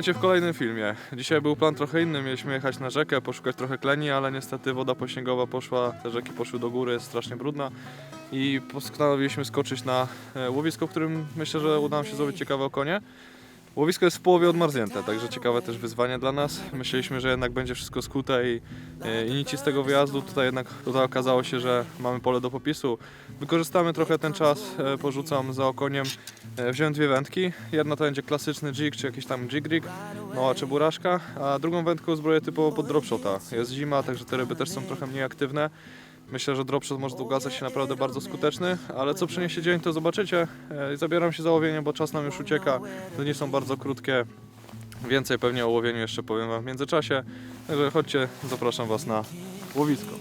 Witajcie w kolejnym filmie. Dzisiaj był plan trochę inny, mieliśmy jechać na rzekę, poszukać trochę kleni, ale niestety woda pośniegowa poszła, te rzeki poszły do góry, jest strasznie brudna i postanowiliśmy skoczyć na e, łowisko, w którym myślę, że uda nam się złowić ciekawe okonie. Łowisko jest w połowie odmarznięte, także ciekawe też wyzwanie dla nas. Myśleliśmy, że jednak będzie wszystko skute i, e, i nic z tego wyjazdu. Tutaj jednak tutaj okazało się, że mamy pole do popisu. Wykorzystamy trochę ten czas, e, porzucam za okoniem. E, Wziąłem dwie wędki. Jedna to będzie klasyczny jig, czy jakiś tam jig rig, mała czeburaszka, a drugą wędkę uzbroję typowo pod dropshota. Jest zima, także te ryby też są trochę mniej aktywne. Myślę, że dropshot może okazać się naprawdę bardzo skuteczny, ale co przyniesie dzień to zobaczycie. E, Zabieram się za łowienie, bo czas nam już ucieka. Dni są bardzo krótkie. Więcej pewnie o łowieniu jeszcze powiem Wam w międzyczasie. Także chodźcie, zapraszam Was na łowisko.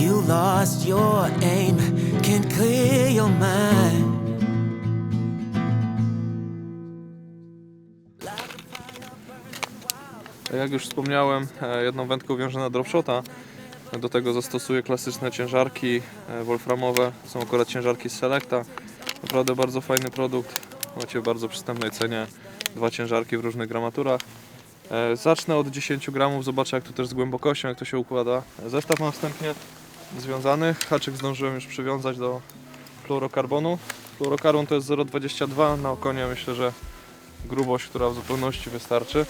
You lost your aim, can't clear your mind. Jak już wspomniałem, e, jedną wędkę wiążę na dropshota. Do tego zastosuję klasyczne ciężarki e, wolframowe. Są akurat ciężarki z Selecta. Naprawdę bardzo fajny produkt. Macie w bardzo przystępnej cenie. Dwa ciężarki w różnych gramaturach. E, Zacznę od 10 gramów, zobaczę jak to też z głębokością, jak to się układa. Zestaw mam wstępnie związany. Haczyk zdążyłem już przywiązać do fluorokarbonu. Fluorokarbon to jest 0,22 na okonie. Myślę, że grubość, która w zupełności wystarczy.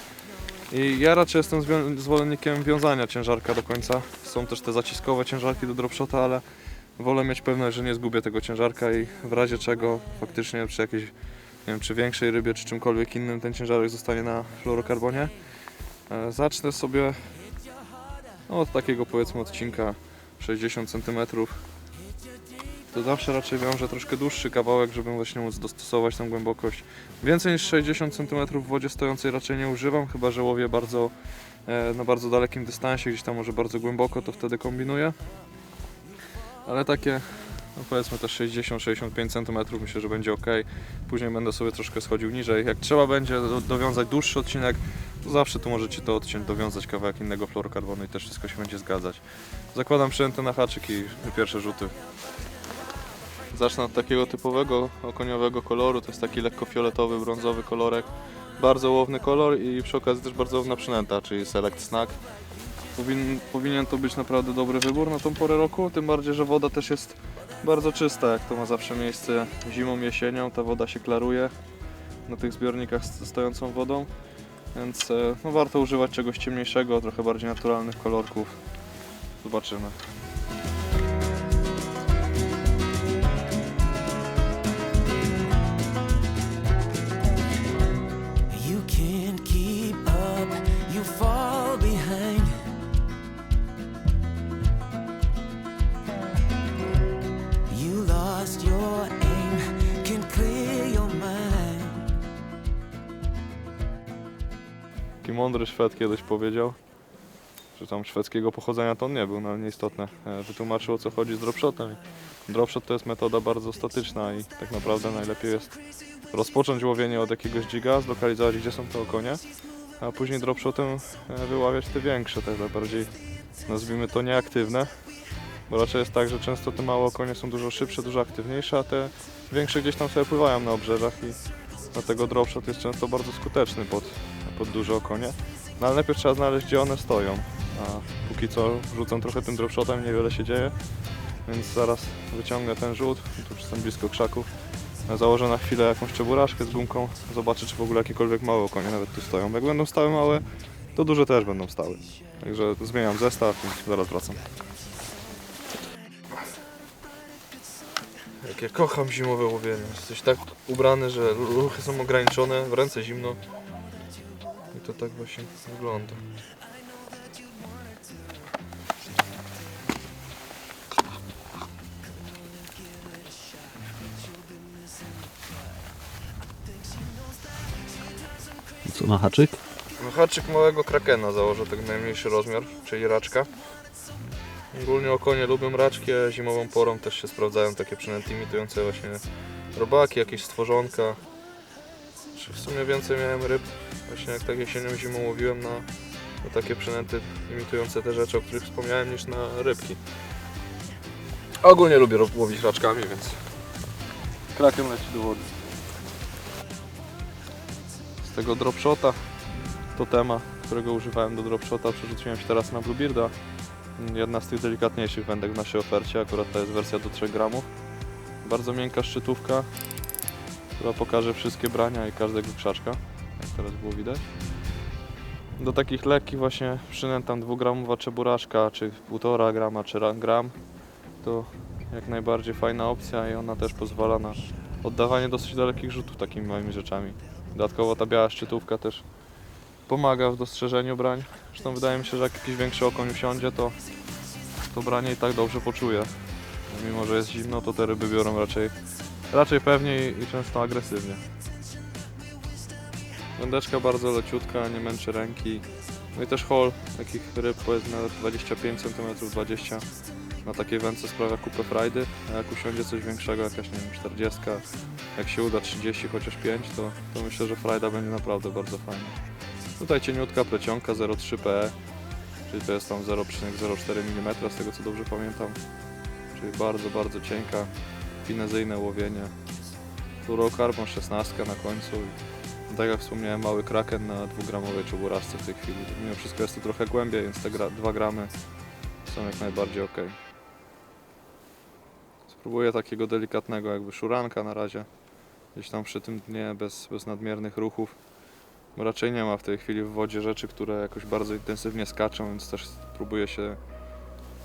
I ja raczej jestem zwolennikiem wiązania ciężarka do końca. Są też te zaciskowe ciężarki do dropshota, ale wolę mieć pewność, że nie zgubię tego ciężarka i w razie czego faktycznie przy jakiejś, nie wiem, czy większej rybie, czy czymkolwiek innym ten ciężarek zostanie na fluorokarbonie. E, Zacznę sobie od takiego powiedzmy odcinka 60 cm. To zawsze raczej wiążę troszkę dłuższy kawałek, żeby właśnie móc dostosować tą głębokość. Więcej niż 60 cm w wodzie stojącej raczej nie używam, chyba że łowię bardzo, e, na bardzo dalekim dystansie, gdzieś tam może bardzo głęboko, to wtedy kombinuję. Ale takie, no powiedzmy też 60-65 cm myślę, że będzie ok. Później będę sobie troszkę schodził niżej. Jak trzeba będzie do- dowiązać dłuższy odcinek, to zawsze tu możecie to odciąć, dowiązać kawałek innego fluorokarbonu i też wszystko się będzie zgadzać. Zakładam przynętę na haczyk i pierwsze rzuty. Zacznę od takiego typowego okoniowego koloru, to jest taki lekko fioletowy, brązowy kolorek. Bardzo łowny kolor i przy okazji też bardzo łowna przynęta, czyli Select Snack. Powin, powinien to być naprawdę dobry wybór na tą porę roku, tym bardziej, że woda też jest bardzo czysta, jak to ma zawsze miejsce zimą, jesienią, ta woda się klaruje na tych zbiornikach z stojącą wodą, więc e, no, warto używać czegoś ciemniejszego, trochę bardziej naturalnych kolorków. Zobaczymy. Mądry Szwed kiedyś powiedział, że tam szwedzkiego pochodzenia to on nie był, no nieistotne. E, Wytłumaczył o co chodzi z dropshotem. Dropshot to jest metoda bardzo statyczna i tak naprawdę najlepiej jest rozpocząć łowienie od jakiegoś jiga, zlokalizować gdzie są te okonie, a później dropshotem e, wyławiać te większe, te bardziej nazwijmy to nieaktywne. Bo raczej jest tak, że często te małe okonie są dużo szybsze, dużo aktywniejsze, a te większe gdzieś tam sobie pływają na obrzeżach i dlatego dropshot jest często bardzo skuteczny pod, pod duże okonie. No ale najpierw trzeba znaleźć gdzie one stoją. A póki co rzucam trochę tym dropshotem, niewiele się dzieje. Więc zaraz wyciągnę ten rzut, tu jestem blisko krzaków. Założę na chwilę jakąś czeburaszkę z gumką, zobaczę czy w ogóle jakiekolwiek małe okonie nawet tu stoją. Jak będą stały małe, to duże też będą stały. Także zmieniam zestaw i zaraz wracam. Ja kocham zimowe łowienie. Jesteś tak ubrany, że ruchy są ograniczone, w ręce zimno. I to tak właśnie wygląda. Co na haczyk? No haczyk małego krakena założę, tak najmniejszy rozmiar, czyli raczka. Ogólnie okonie lubią raczki, a zimową porą też się sprawdzają takie przynęty imitujące właśnie robaki, jakieś stworzonka. Czy w sumie więcej miałem ryb, właśnie jak tak jesienią, zimą łowiłem na, na takie przynęty imitujące te rzeczy, o których wspomniałem, niż na rybki. Ogólnie lubię łowić raczkami, więc krakiem leci do wody. Z tego dropshota, totema, którego używałem do dropshota, przerzuciłem się teraz na Bluebearda. Jedna z tych delikatniejszych wędek w naszej ofercie, akurat to jest wersja do 3 gramów. Bardzo miękka szczytówka, która pokaże wszystkie brania i każdego krzaczka, jak teraz było widać. Do takich lekkich właśnie przynętam 2-gramowa czeburaszka, czy 1,5 grama, czy ra- gram. To jak najbardziej fajna opcja i ona też pozwala na oddawanie dosyć dalekich rzutów takimi małymi rzeczami. Dodatkowo ta biała szczytówka też pomaga w dostrzeżeniu brań. Zresztą wydaje mi się, że jak jakiś większy okoń usiądzie, to to branie i tak dobrze poczuje. Mimo, że jest zimno, to te ryby biorą raczej, raczej pewnie i, często agresywnie. Wędeczka bardzo leciutka, nie męczy ręki. No i też hol takich ryb powiedzmy na 25 cm, 20 na takiej wędce sprawia kupę frajdy, a jak usiądzie coś większego, jakaś nie wiem, 40, jak się uda 30, chociaż 5, to, to myślę, że frajda będzie naprawdę bardzo fajna. Tutaj cieniutka plecionka 0,3 PE, czyli to jest tam 0,04 mm z tego co dobrze pamiętam. Czyli bardzo, bardzo cienka, finezyjne łowienie. Fluorokarbon 16 na końcu. I tak jak wspomniałem, mały kraken na 2-gramowej czeburaszce w tej chwili. Mimo wszystko jest to trochę głębiej, więc te gra- 2 gramy są jak najbardziej ok. Spróbuję takiego delikatnego jakby szuranka na razie. Gdzieś tam przy tym dnie bez, bez nadmiernych ruchów. Raczej nie ma w tej chwili w wodzie rzeczy, które jakoś bardzo intensywnie skaczą, więc też próbuję się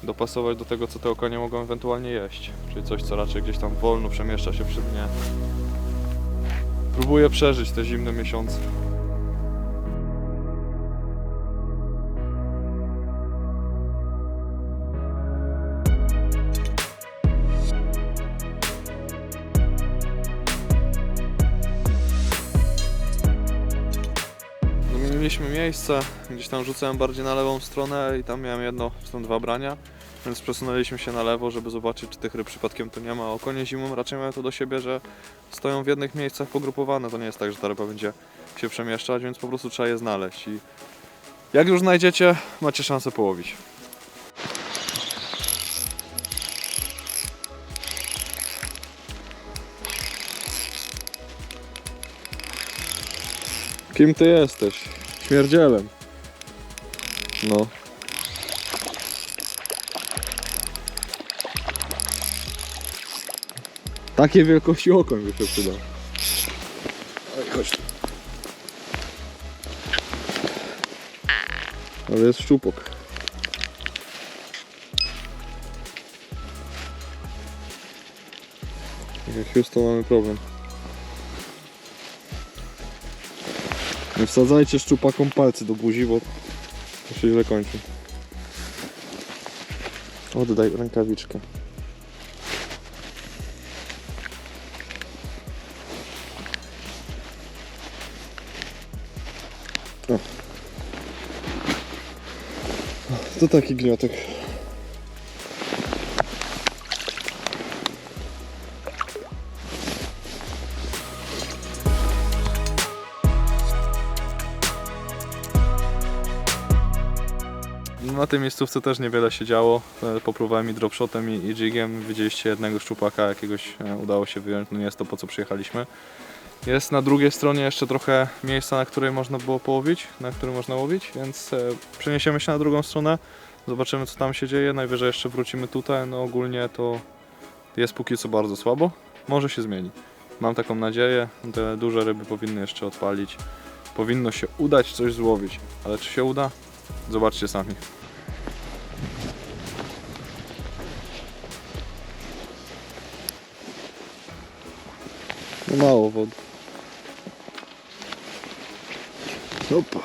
dopasować do tego, co te okonie mogą ewentualnie jeść. Czyli coś, co raczej gdzieś tam wolno przemieszcza się przy dnie. Próbuję przeżyć te zimne miesiące. Miejsce, gdzieś tam rzucałem bardziej na lewą stronę i tam miałem jedno, czy tam dwa brania, więc przesunęliśmy się na lewo, żeby zobaczyć, czy tych ryb przypadkiem tu nie ma. Okonie zimą raczej mają to do siebie, że stoją w jednych miejscach pogrupowane. To nie jest tak, że ta ryba będzie się przemieszczać, więc po prostu trzeba je znaleźć. I jak już znajdziecie, macie szansę połowić. Kim ty jesteś? Śmierdzielem. No. Takiej wielkości okoń by się przydał. Oj, chodź tu. Ale jest szczupok. Jak Houston mamy problem. Nie wsadzajcie szczupakom palce do buzi, bo to się źle kończy. Oddaj rękawiczkę. O. To taki gniotek. Na tej miejscówce też niewiele się działo. E, Popróbowałem i dropshotem i, i jigiem. Widzieliście jednego szczupaka jakiegoś e, udało się wyjąć. No nie jest to po co przyjechaliśmy. Jest na drugiej stronie jeszcze trochę miejsca, na której można było połowić, na którym można łowić, więc e, przeniesiemy się na drugą stronę. Zobaczymy co tam się dzieje. Najwyżej jeszcze wrócimy tutaj. No ogólnie to jest póki co bardzo słabo. Może się zmieni. Mam taką nadzieję. Te duże ryby powinny jeszcze odpalić. Powinno się udać coś złowić. Ale czy się uda? Zobaczcie sami. Mało wody. Opa.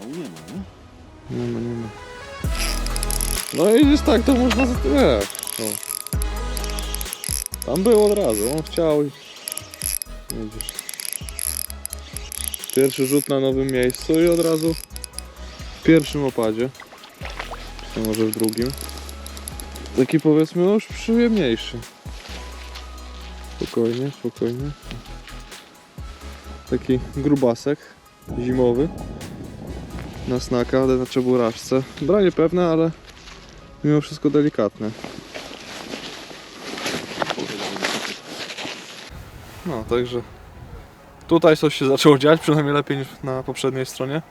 No nie ma, nie? Nie ma, nie ma. No i już tak to można zatykać. Tam był od razu, on chciał i... Widzisz. Pierwszy rzut na nowym miejscu i od razu w pierwszym opadzie. Czy może w drugim. Taki powiedzmy no już przyjemniejszy. Spokojnie, spokojnie. Taki grubasek zimowy. na snaka, ale na czeburażce. Branie pewne, ale mimo wszystko delikatne. No, także tutaj coś się zaczęło dziać, przynajmniej lepiej niż na poprzedniej stronie.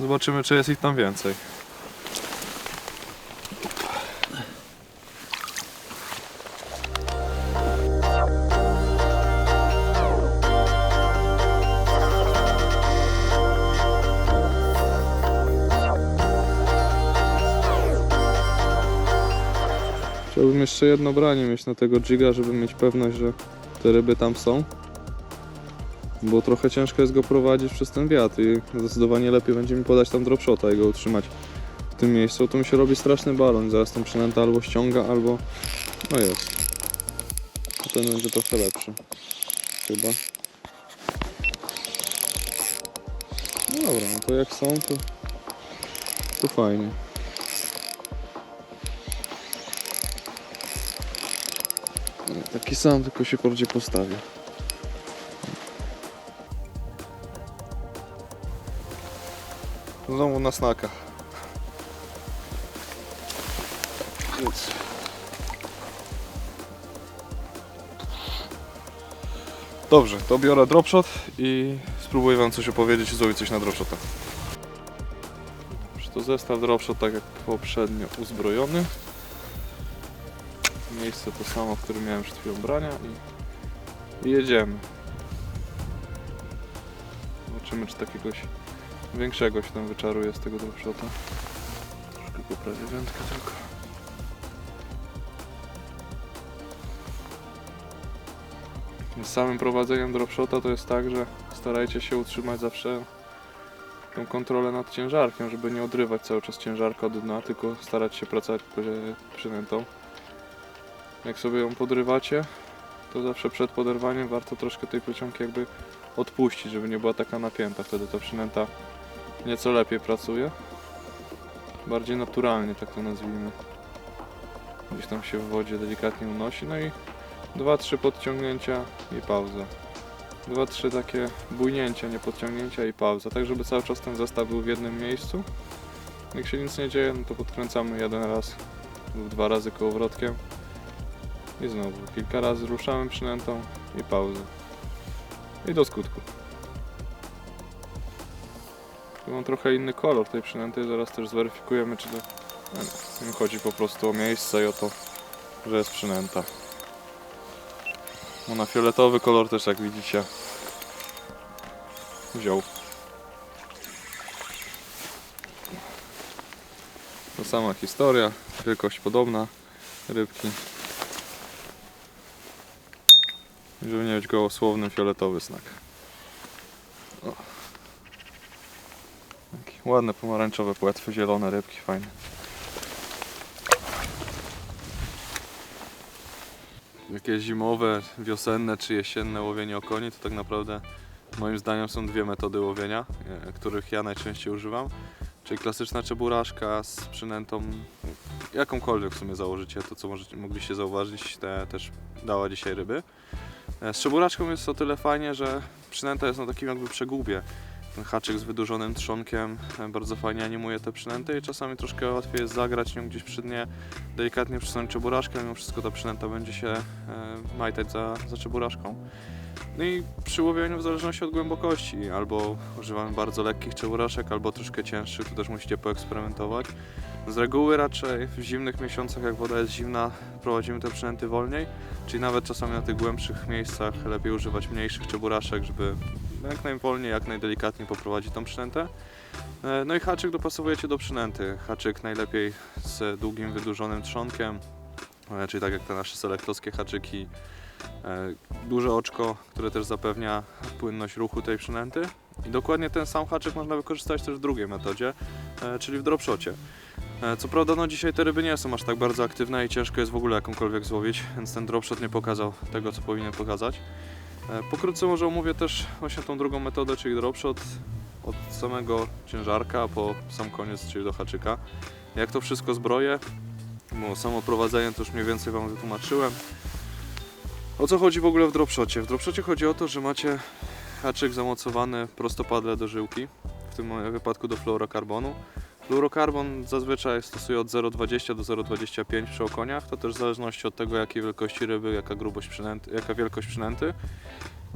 Zobaczymy, czy jest ich tam więcej. Chciałbym jeszcze jedno branie mieć na tego jiga, żeby mieć pewność, że te ryby tam są. Bo trochę ciężko jest go prowadzić przez ten wiatr i zdecydowanie lepiej będzie mi podać tam dropshota i go utrzymać w tym miejscu. To mi się robi straszny balon. Zaraz tą przynęta albo ściąga, albo... No jest. Ten będzie trochę lepszy. Chyba. No dobra, no to jak są, to... To fajnie. Taki sam, tylko się bardziej postawię. Znowu na snaka. Więc. Dobrze, to biorę dropshot i spróbuję wam coś opowiedzieć i zrobić coś na dropshota. Dobrze, to zestaw dropshot tak jak poprzednio uzbrojony. Miejsce to samo, w którym miałem przed chwilą brania i, i jedziemy. Zobaczymy czy takiegoś większego się tam wyczaruje z tego dropshota. Troszkę poprawię wędkę tylko. Z samym prowadzeniem dropshota to jest tak, że starajcie się utrzymać zawsze tą kontrolę nad ciężarkiem, żeby nie odrywać cały czas ciężarka od dna, tylko starać się pracować przy- przynętą. Jak sobie ją podrywacie, to zawsze przed poderwaniem warto troszkę tej plecionki jakby odpuścić, żeby nie była taka napięta. Wtedy ta przynęta nieco lepiej pracuje. Bardziej naturalnie, tak to nazwijmy. Gdzieś tam się w wodzie delikatnie unosi. No i 2-3 podciągnięcia i pauza. 2-3 takie bujnięcia, nie podciągnięcia i pauza. Tak, żeby cały czas ten zestaw był w jednym miejscu. Jak się nic nie dzieje, no to podkręcamy jeden raz lub dwa razy kołowrotkiem. I znowu kilka razy ruszamy przynętą i pauzę. I do skutku. Tu mam trochę inny kolor tej przynęty, zaraz też zweryfikujemy czy to... nie, chodzi po prostu o miejsce i o to, że jest przynęta. Ona fioletowy kolor też jak widzicie wziął. To sama historia, wielkość podobna, rybki. Żeby nie być gołosłownym, fioletowy znak. O. Ładne pomarańczowe płetwy, zielone rybki, fajne. Jakieś zimowe, wiosenne czy jesienne łowienie okoni to tak naprawdę moim zdaniem są dwie metody łowienia, e, których ja najczęściej używam. Czyli klasyczna czeburaszka z przynętą, jakąkolwiek w sumie założycie, to co możecie, mogliście zauważyć, te też dała dzisiaj ryby. E, Z czeburaczką jest o tyle fajnie, że przynęta jest na takim jakby przegubie. Ten haczyk z wydłużonym trzonkiem e, bardzo fajnie animuje te przynęty i czasami troszkę łatwiej jest zagrać nią gdzieś przy dnie, delikatnie przysunąć czeburaszkę, mimo wszystko ta przynęta będzie się e, majtać za, za. No i przy łowieniu w zależności od głębokości, albo używamy bardzo lekkich czeburaszek, albo troszkę cięższych, to też musicie poeksperymentować. Z reguły raczej w zimnych miesiącach, jak woda jest zimna, prowadzimy te przynęty wolniej, czyli nawet czasami na tych głębszych miejscach lepiej używać mniejszych czeburaszek, żeby jak najwolniej, jak najdelikatniej poprowadzić tą przynętę. E, No i haczyk dopasowujecie do przynęty. Haczyk najlepiej z długim, wydłużonym trzonkiem, e, czyli tak jak te nasze selektowskie haczyki. E, Duże oczko, które też zapewnia płynność ruchu tej przynęty. I dokładnie ten sam haczyk można wykorzystać też w drugiej metodzie, e, czyli w dropshocie. E, Co prawda, no dzisiaj te ryby nie są aż tak bardzo aktywne i ciężko jest w ogóle jakąkolwiek złowić, więc ten dropshot nie pokazał tego, co powinien pokazać. Pokrótce może omówię też właśnie tą drugą metodę, czyli dropshot od samego ciężarka po sam koniec, czyli do haczyka. Jak to wszystko zbroję, bo samo prowadzenie to już mniej więcej Wam wytłumaczyłem. O co chodzi w ogóle w dropshocie? W dropshocie chodzi o to, że macie haczyk zamocowany prostopadle do żyłki. W tym wypadku do fluorokarbonu. Fluorokarbon zazwyczaj stosuje od 0,20 do 0,25 przy okoniach, to też w zależności od tego jakiej wielkości ryby, jaka grubość przynęty, jaka wielkość przynęty.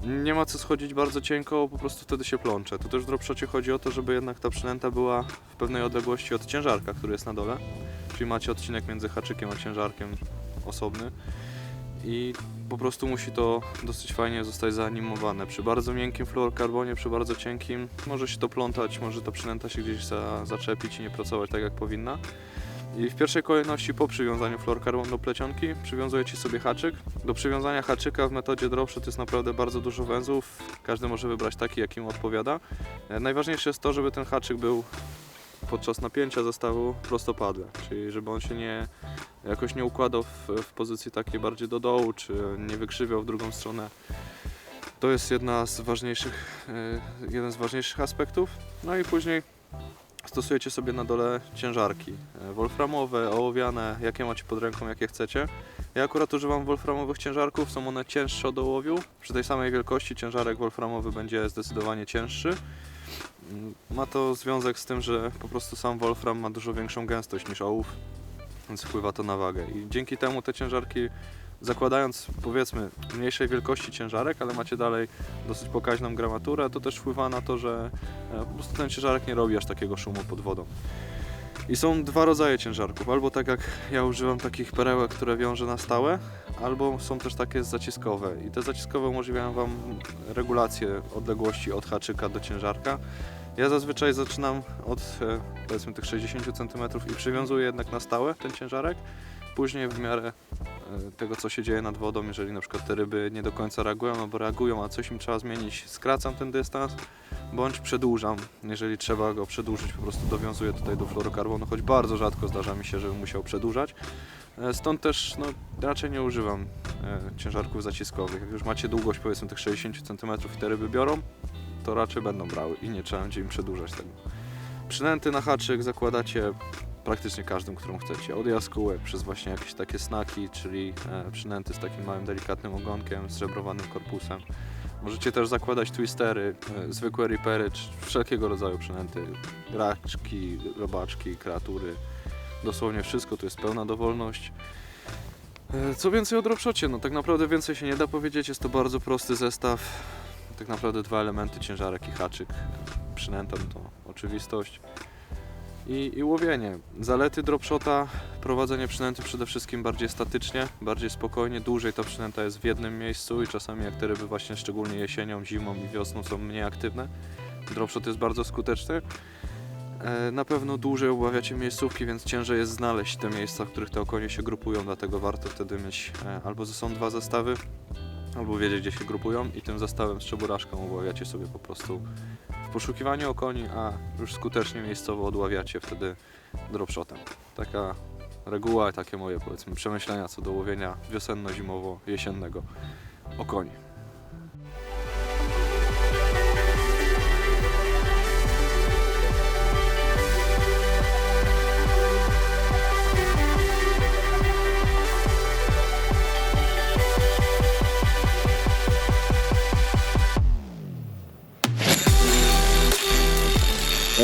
Nie ma co schodzić bardzo cienko, po prostu wtedy się plącze. To też w dropshocie chodzi o to, żeby jednak ta przynęta była w pewnej odległości od ciężarka, który jest na dole. Czyli macie odcinek między haczykiem a ciężarkiem osobny i po prostu musi to dosyć fajnie zostać zaanimowane. Przy bardzo miękkim fluorokarbonie, przy bardzo cienkim może się to plątać, może ta przynęta się gdzieś za, zaczepić i nie pracować tak jak powinna. I w pierwszej kolejności po przywiązaniu fluorokarbonu do plecionki przywiązujecie sobie haczyk. Do przywiązania haczyka w metodzie dropshot jest naprawdę bardzo dużo węzłów. Każdy może wybrać taki, jaki mu odpowiada. E, Najważniejsze jest to, żeby ten haczyk był podczas napięcia zestawu prostopadle, czyli żeby on się nie jakoś nie układał w, w pozycji takiej bardziej do dołu, czy nie wykrzywiał w drugą stronę. To jest jedna z ważniejszych, e, jeden z ważniejszych aspektów. No i później stosujecie sobie na dole ciężarki e, wolframowe, ołowiane, jakie macie pod ręką, jakie chcecie. Ja akurat używam wolframowych ciężarków, są one cięższe od ołowiu. Przy tej samej wielkości ciężarek wolframowy będzie zdecydowanie cięższy. Ma to związek z tym, że po prostu sam wolfram ma dużo większą gęstość niż ołów, więc wpływa to na wagę. I dzięki temu te ciężarki, zakładając powiedzmy mniejszej wielkości ciężarek, ale macie dalej dosyć pokaźną gramaturę, to też wpływa na to, że e, po prostu ten ciężarek nie robi aż takiego szumu pod wodą. I są dwa rodzaje ciężarków. Albo tak jak ja używam takich perełek, które wiążę na stałe, albo są też takie zaciskowe. I te zaciskowe umożliwiają Wam regulację odległości od haczyka do ciężarka. Ja zazwyczaj zaczynam od e, powiedzmy tych 60 cm i przywiązuję jednak na stałe ten ciężarek. Później w miarę tego, co się dzieje nad wodą, jeżeli na przykład te ryby nie do końca reagują albo reagują, a coś im trzeba zmienić, skracam ten dystans bądź przedłużam. Jeżeli trzeba go przedłużyć, po prostu dowiązuję tutaj do fluorokarbonu, choć bardzo rzadko zdarza mi się, żebym musiał przedłużać. E, Stąd też no, raczej nie używam e, ciężarków zaciskowych. Jak już macie długość powiedzmy tych 60 cm i te ryby biorą, to raczej będą brały i nie trzeba będzie im przedłużać tego. Przynęty na haczyk zakładacie praktycznie każdym, którą chcecie. Od jaskółek przez właśnie jakieś takie snaki, czyli e, przynęty z takim małym delikatnym ogonkiem, z żebrowanym korpusem. Możecie też zakładać twistery, e, zwykłe ripery, czy wszelkiego rodzaju przynęty. Raczki, robaczki, kreatury. Dosłownie wszystko, to jest pełna dowolność. E, Co więcej o dropshocie? No tak naprawdę więcej się nie da powiedzieć, jest to bardzo prosty zestaw. Tak naprawdę dwa elementy, ciężarek i haczyk. Przynęta no to oczywistość. I, I łowienie. Zalety dropshota, prowadzenie przynęty przede wszystkim bardziej statycznie, bardziej spokojnie, dłużej ta przynęta jest w jednym miejscu i czasami jak te ryby właśnie szczególnie jesienią, zimą i wiosną są mniej aktywne, dropshot jest bardzo skuteczny. E, Na pewno dłużej obawiacie miejscówki, więc ciężej jest znaleźć te miejsca, w których te okonie się grupują, dlatego warto wtedy mieć e, albo ze są dwa zestawy, albo wiedzieć gdzie się grupują i tym zestawem z czeburaszką obawiacie sobie po prostu w poszukiwaniu okoni, a już skutecznie miejscowo odławiacie wtedy dropshotem. Taka reguła, takie moje powiedzmy przemyślenia co do łowienia wiosenno-zimowo-jesiennego okoni.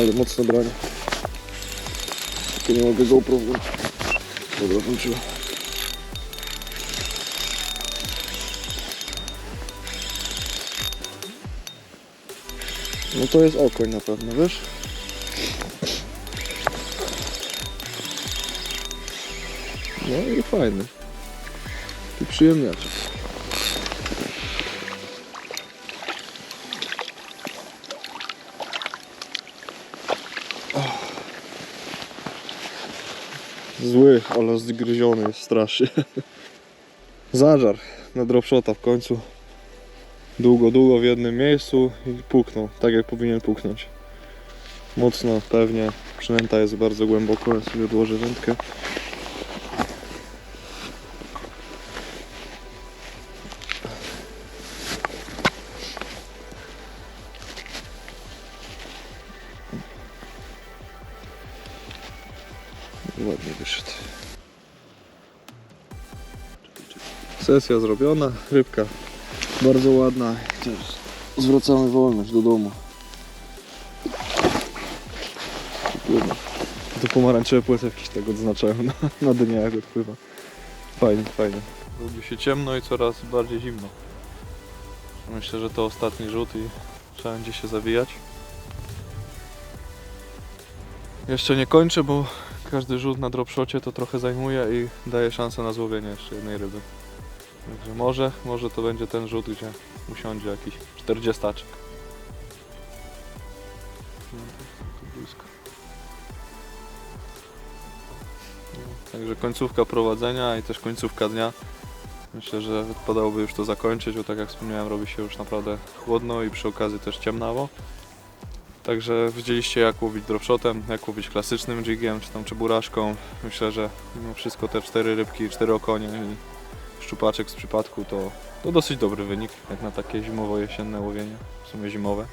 Ale mocno branie. Tylko nie mogę GoPro włączyć. Dobra, włączyłem. No to jest okoń na pewno, wiesz? No i fajny. I przyjemniaczek. Zły, ale zgryziony jest strasznie. Zażar na dropshota w końcu. Długo, długo w jednym miejscu i puknął, tak jak powinien puknąć. Mocno, pewnie. Przynęta jest bardzo głęboko, ja sobie odłożę wędkę. Sesja zrobiona, rybka bardzo ładna. Zwracamy wolność do domu. pomarańczowe płetewki tak odznaczają na, na dnie jak odpływa. Fajnie, fajnie. Robi się ciemno i coraz bardziej zimno. Myślę, że to ostatni rzut i trzeba będzie się zawijać. Jeszcze nie kończę, bo każdy rzut na dropshocie to trochę zajmuje i daje szansę na złowienie jeszcze jednej ryby. Także może, może to będzie ten rzut, gdzie usiądzie jakiś 40 No, blisko. Także końcówka prowadzenia i też końcówka dnia. Myślę, że wypadałoby już to zakończyć, bo tak jak wspomniałem, robi się już naprawdę chłodno i przy okazji też ciemnawo. Także widzieliście jak łowić dropshotem, jak łowić klasycznym jigiem, czy tam czeburażką. Myślę, że mimo wszystko te cztery rybki, cztery okonie szczupaczek z przypadku to, to dosyć dobry wynik, jak na takie zimowo-jesienne łowienie, w sumie zimowe.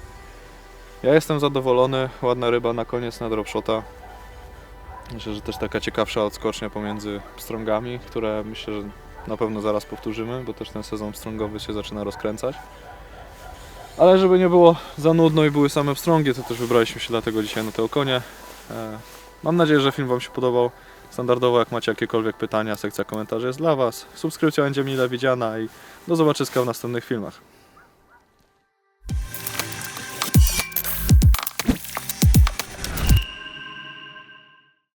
Ja jestem zadowolony, ładna ryba na koniec na dropshota. Myślę, że też taka ciekawsza odskocznia pomiędzy strągami, które myślę, że na pewno zaraz powtórzymy, bo też ten sezon strągowy się zaczyna rozkręcać. Ale żeby nie było za nudno i były same pstrągi, to też wybraliśmy się dlatego dzisiaj na te okonie. E, Mam nadzieję, że film Wam się podobał. Standardowo, jak macie jakiekolwiek pytania, sekcja komentarzy jest dla Was. Subskrypcja będzie mile widziana i do zobaczyska w następnych filmach.